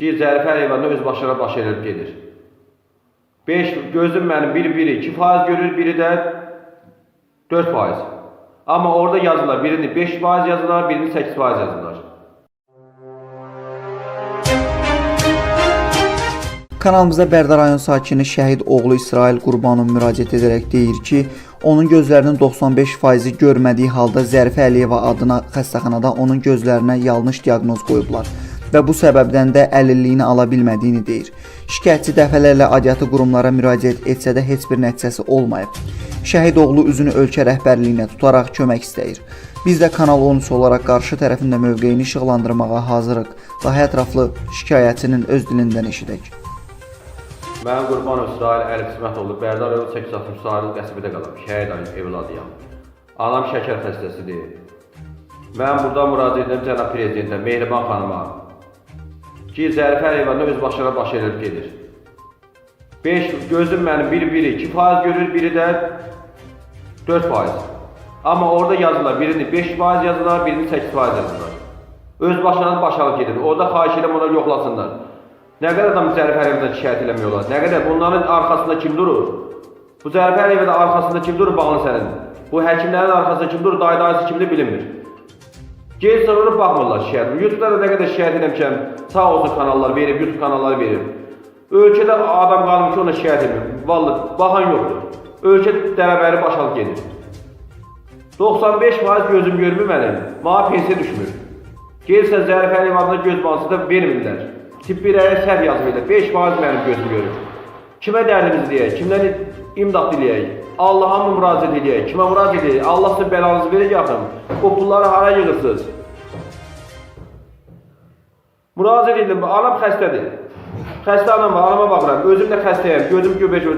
Bir Zərif Əliyevanda öz başına baş elib gedir. 5 gözüm mənim biri biri 2% görür, biri də 4%. Amma orada yazırlar, birini 5% yazırlar, birini 8% yazırlar. Kanalımızda Bərdər rayon sakini şəhid oğlu İsrail Qurbanov müraciət edərək deyir ki, onun gözlərinin 95%-i görmədiyi halda Zərifə Əliyeva adına xəstəxanada onun gözlərinə yanlış diaqnoz qoyublar və bu səbəbdən də əlilliyini ala bilmədiyini deyir. Şikayətçi dəfələrlə aidiyyatı qurumlara müraciət etsə də heç bir nəticəsi olmayıb. Şəhid oğlu üzünü ölkə rəhbərliyinə tutaraq kömək istəyir. Biz də Kanal 13 olaraq qarşı tərəfində mövqeyini işıqlandırmağa hazırıq. Daha ətraflı şikayətçinin öz dilindən eşidək. Mən Qurbanov İsrail Əli Qismətoğlu Bərdar rayon 860 Sahil qəsəbədə qalıram. Şəhid Ali evladıyam. Anam şəkər xəstəsidir. Mən burada müraciət edirəm cənab prezidentə, Mehriban xanıma. Ki, Zərifə Əliyevanda öz başına baş elib gedir. 5 gözüm mənim biri biri 2% görür, biri də 4%. Amma orada yazırlar, birini 5% yazırlar, birini 8% yazırlar. Öz başına baş alıb gedir. Orada xahiş edirəm ona yoxlasınlar. Nə qədər adam Zərif Əliyevdən şikayət eləmək olar? Nə bunların arxasında kim durur? Bu Zərif Əliyevdə arxasında kim durur bağlı sənin? Bu həkimlərin arxasında kim durur? Dayı dayısı kimdir bilinmir. Geri sorulub baxmırlar şikayət. YouTube-da da nə qədər şikayət eləmişəm, sağ olsun kanallar verib, YouTube kanalları verib. Ölkədə adam qalmış ona şikayət etmir. Vallahi baxan yoxdur. Ölkə dərəbəri başalıb gedir. 95% gözüm görmür mənim. Mənə pensiya düşmür. Gelirsə Zərif Əliyev adına göz bansı da vermirlər. Tibbi rəyə səhv yazmırlar. 5% mənim gözüm görür. Kimə dərdimizi deyək? Kimdən imdad diləyək? Allaha mı müraciət edək? Kimə müraciət edək? Allah sizin bəlanızı verəcək axım. Bu pulları hara yığırsınız? Müraciət edin. Anam xəstədir. Xəstə anam var. Anama baxıram. Özüm də xəstəyəm. Gözüm göbək.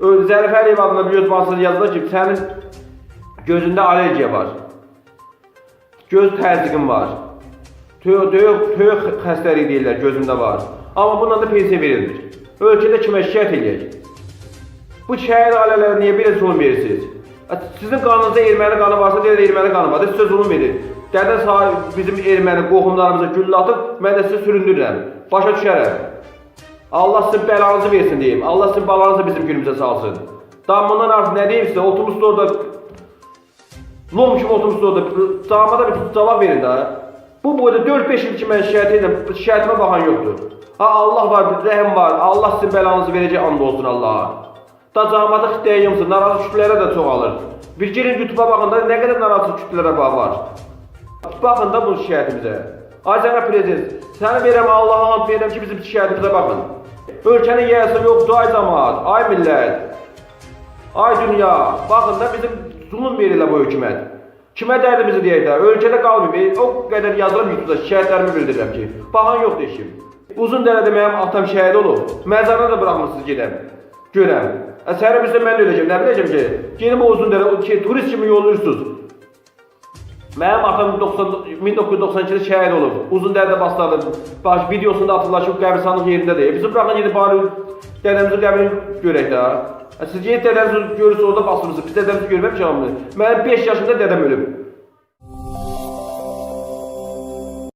Zərif Əliyev adına bir bansında yazılır ki, sənin gözündə allergiya var. Göz təzyiqin var. Tüyo xəstəliyi deyirlər, gözümdə var. Amma bundan da pensiya verilmir. Ölkədə kimə şikayət edək? Bu şəhər ailələrə niyə belə zulm verirsiniz? Sizin qanınızda erməni qanı varsa deyir erməni qanı var. Sizə zulm verir. Dədə sahib bizim erməni qohumlarımıza güllə atıb, mən də sizi süründürürəm. Başa düşərəm. Allah sizin bəlanızı versin deyim. Allah sizin balanızı bizim günümüzə salsın. Daha bundan artıq nə deyim sizə? Oturmuşdu orada Lom kimi oturmuşdu orada. Damada bir cavab verin də. Bu boyda 4-5 il ki mən şikayət edirəm, şikayətimə baxan yoxdur. Ha Allah var, rəhim var, Allah sizin bəlanızı verəcək and olsun Allaha. Da camada xittəyimsin, narazı kütlələrə də çoxalır. Bir girin YouTube-a baxın da nə qədər narazı kütlələrə bağ var. Baxın da bu şikayətimizə. Ay cənab prezident, səni verəm Allaha and verirəm ki bizim şikayətimizə baxın. Ölkənin yiyəsi yoxdur ay cəmaat, ay millət. Ay dünya, baxın da bizim zulm verirlər bu hökumət. Kimə dərdimizi deyək də, ölkədə qalmayıb, o qədər yazıram YouTube-da şikayətlərimi bildirirəm ki, baxan yoxdur işim. Uzun dərədə mənim atam şəhid olub, məzarına da buraxmısınız gedəm, görəm. Əsəri bizdə mən öləcəm, nə biləcəm ki, gelin o uzun dərə, ki, turist kimi yollayırsınız. Mənim atam 90, 1992-də şəhid olub, uzun dərdə bastırdı, baş videosunda ki, qəbristanlıq yerindədir. E, bizi buraxın gedib bari dədəmizin qəbrini görək də. E, Siz gedib dədənizi görürsünüz orada basmırsınız, biz dədəmizi görməmişik hamını. Mənim 5 yaşında dədəm ölüb.